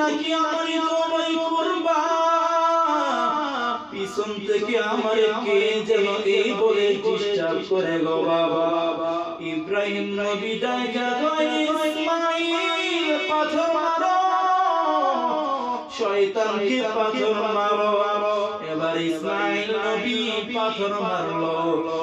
নাকি আমারই জবাই করবা? পিছন থেকে আমারে কে যেন এই বলে ডিস্টার্ব করে গো বাবা? ইব্রাহিম নবী ডাইকা কয় ইসমাইল পাথর মারো। শয়তানকে পাথর মারো। এবার ইসমাইল নবী পাথর মারলো।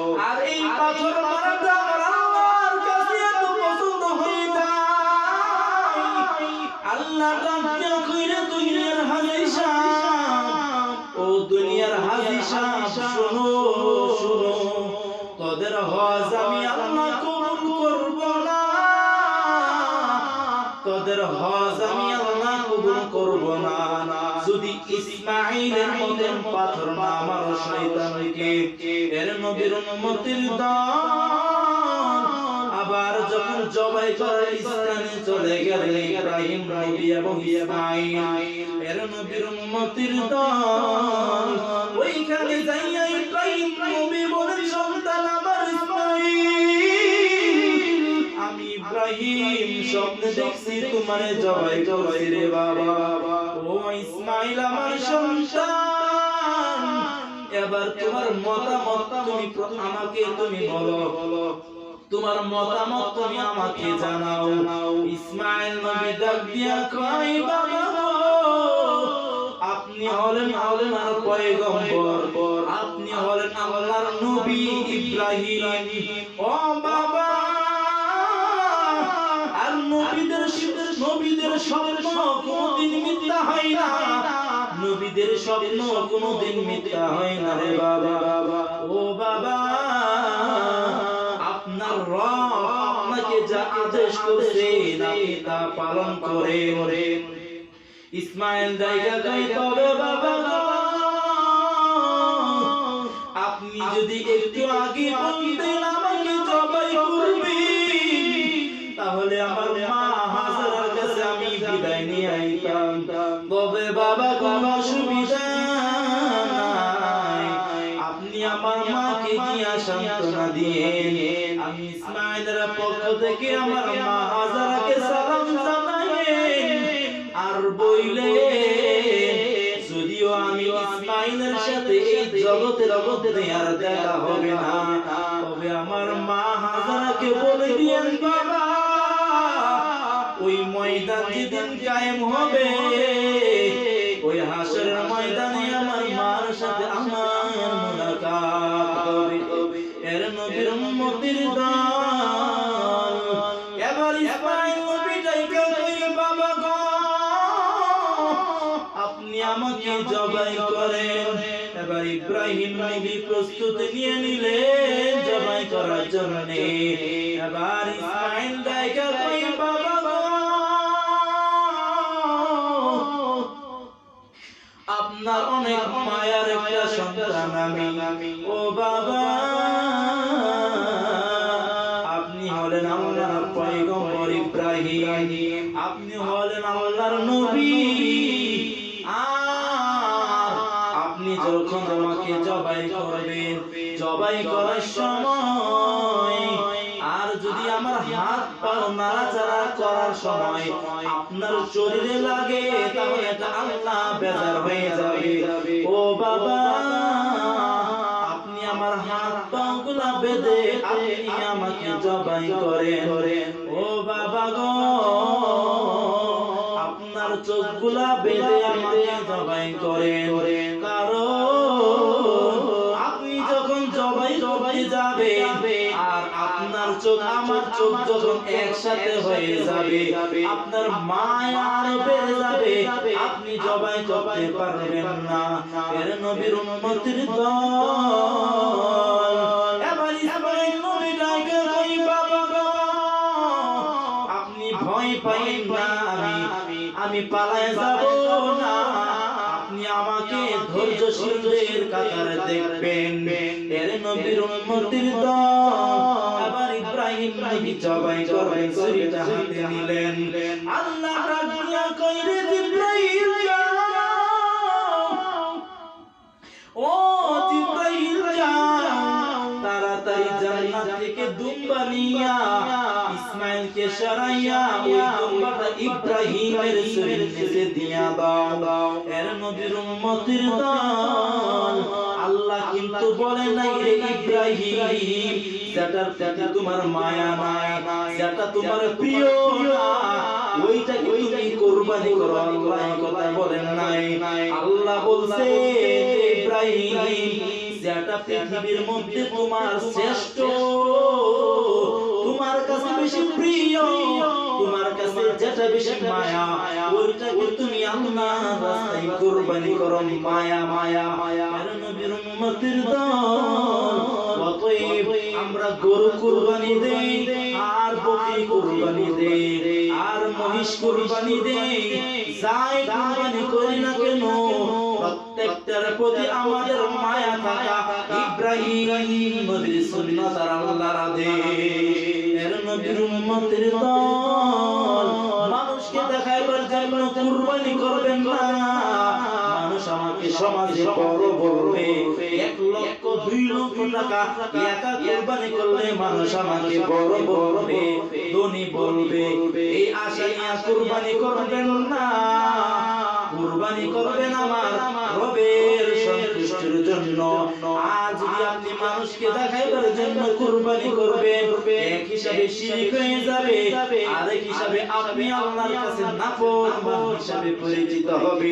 ইসমাইলের মতন পাথর না মারো শয়তানকে। এর নবীর উম্মতের দান আবার যখন জবাই করার স্থানে চলে গেলেন ইব্রাহিম, নবী এবং ইসমাঈল এর নবীর উম্মতের দান ওইখানে যাইয়া ইব্রাহিম নবী বলেন ইব্রাহিম, স্বপ্নে দেখছি তোমারে জবাই করছি রে বাবা। ও ইসমাইল আমার সন্তান, এবার তোমার মতামত তুমি আমাকে তুমি বলো। তোমার মতামত তুমি আমাকে জানাও। ইসমাইল নবী ডাক দিয়া কয়, বাবা আপনি হলেন আল্লাহর পয়গম্বর। আপনি হলেন আল্লাহর নবী ইব্রাহিম। ও বাবা নবীদের স্বপ্ন কোনদিন মিথ্যা হয় না রে বাবা। ও বাবা, আপনার রব আপনাকে যা আদেশ করেছেন আপনি তা পালন করেন ইসমাইল জায়গা কই তবে বাবা আপনি যদি একটু আগে নিয়ে তবে বাবা নাই। আপনি আমার মাকে সান্ত্বনা দিয়ে আমি ইসমাইলের পক্ষ থেকে আমার মা হাজারাকে সালাম জানাইয়েন। আর বইলে, যদিও আমি ইসমাইলের সাথে এই জগতের অগতে আর দেখা হবে না। তবে আমার মা বলে দিয়েন, বাবা। ওই ময়দান যেদিন কায়েম হবে। ওই হাসরের ময়দানে আমার মার সাথে আমার মুলাকাত হবে। এর নবীর উম্মতির দান। এবার ইসমাইল নবী ডাইকা কই বাবা গো, আপনি আমাকে জবাই করেন। এবার ইব্রাহিম নবী প্রস্তুতি নিয়ে নিলেন জবাই করার জন্য। এবার ইসমাইল ডাইকা কই আপনার অনেক মায়ার একটা সন্তান আমি। ও বাবা, আপনি হলেন আল্লাহর পয়গম্বর ইব্রাহিম। আপনি হলেন আল্লাহর নবী। আর আপনি যখন আমাকে জবাই করবেন, জবাই করার সময় আপনি আমার হাত পা গুলা বেঁধে আপনি আমাকে জবাই করেন। ও বাবা গো, আপনার চোখগুলা বেঁধে আমাকে জবাই করেন। চোখ, আমার চোখ যখন একসাথে হয়ে যাবে, আপনার মায়া আরও বেড়ে যাবে। আপনি জবাই করতে পারবেন না। এর নবীর উম্মতির দল। আমি পালায় যাব না। আমাকে ধৈর্যশীলদের কাতারে দেখবেন। এর নবীর উম্মতির দল আবার ইব্রাহিম নবী জবাই করবেন ছুরিটা হাতে নিলেন। আল্লাহ রাজিয়া কইরে আল্লাহ কিন্তু বলে নাই রে ইব্রাহিম তোমার মায়া নাই, যেটা তোমার প্রিয় ওইটাকে তুমি কোরবানি করো? আল্লাহ কথা বলেন নাই। আল্লাহ বলছে ইব্রাহিম যেটা পৃথিবীর মধ্যে তোমার শ্রেষ্ঠ। তোমার কাছে বেশি প্রিয়। তুমি আল্লাহ রাস্তায় কোরবানি করো মায়া মায়া মায়া নবীর উম্মতের দল অতএব আমরা গরু কুরবানি দেই আর বকরি কুরবানি দেই আর মহিষ কুরবানি দেই যাই কুরবানি করি না কেন প্রত্যেকটার প্রতি আমাদের মায়া থাকা ইব্রাহিম নবীর সুন্নাত আল্লাহর আদেশ এর নবীর উম্মতের দল কুরবানি করবেন না। মানুষ আমাকে সমাজে বড় বলবে। এক লক্ষ, দুই লক্ষ টাকা একা কুরবানি করলে মানুষ আমাকে বড় বলবে। ধনী বলবে। এই আশায় কুরবানি করবেন না। কুরবানি করবেন আমার রবের সন্তুষ্টির জন্য। আজ যদি আপনি মানুষকে দেখাইবার জন্য কুরবানি করবেন এক হিসাবে শিরিক হয়ে যাবে। আরেক হিসাবে আপনি আল্লাহর কাছে নাফরমান হিসাবে পরিচিত হবে